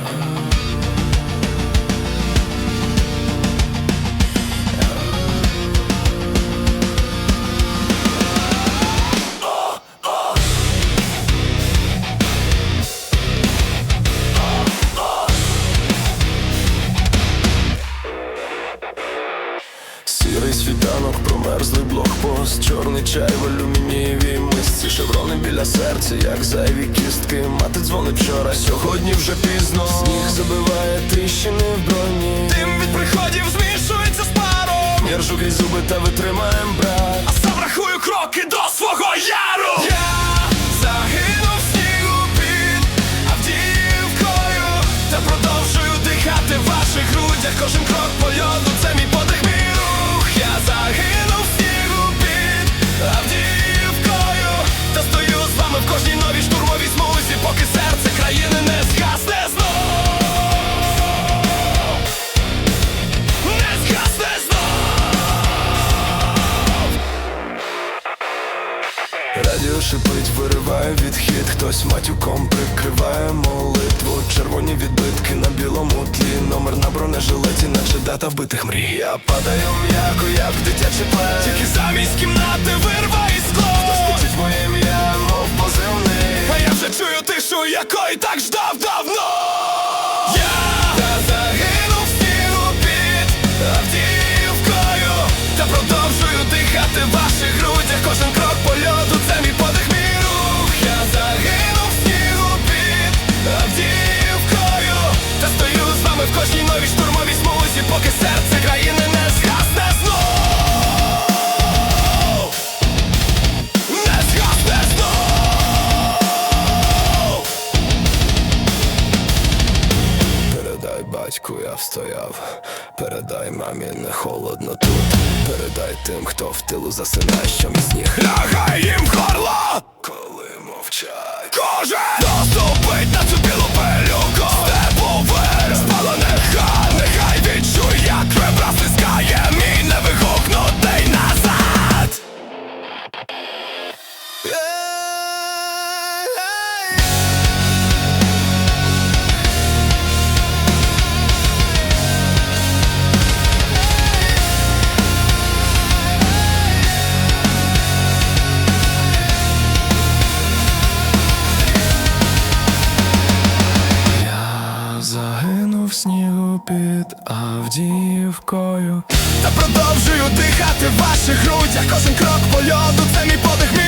Thank you. Сірий блокпост, чорний чай в алюмінієвій мисці, шеврони біля серця, як зайві кістки. Мати дзвонить вчора, сьогодні вже пізно. Сніг забиває тріщини в броні. Дим від приходів змішується з паром Я ржу крізь зуби та витримаєм брат. А сам рахую кроки до свого яру Я Радіо шипить, вириває відхід, хтось матюком прикриває молитву. Червоні відбитки на білому тлі, номер на бронежилеті, наче дата вбитих мрій. Я падаю м'яко, як дитячий плед. Тільки замість кімнати вирває скло Спітить моє ім'я, мов позивний. А я вже чую тишу, якої так ждав давно та в продовжую дихати в кожній новій штурмовій смузі Поки серце країни не згасне знов Не згасне знов Передай батьку, я встояв. Передай мамі, не холодно тут. Передай тим, хто в тилу засинає, що мій сніг. Лягай їм горло Коли мовчать. Кожен в снігу під Авдіївкою. Та продовжую дихати в ваших грудях Кожен крок по льоду, це мій подих, мій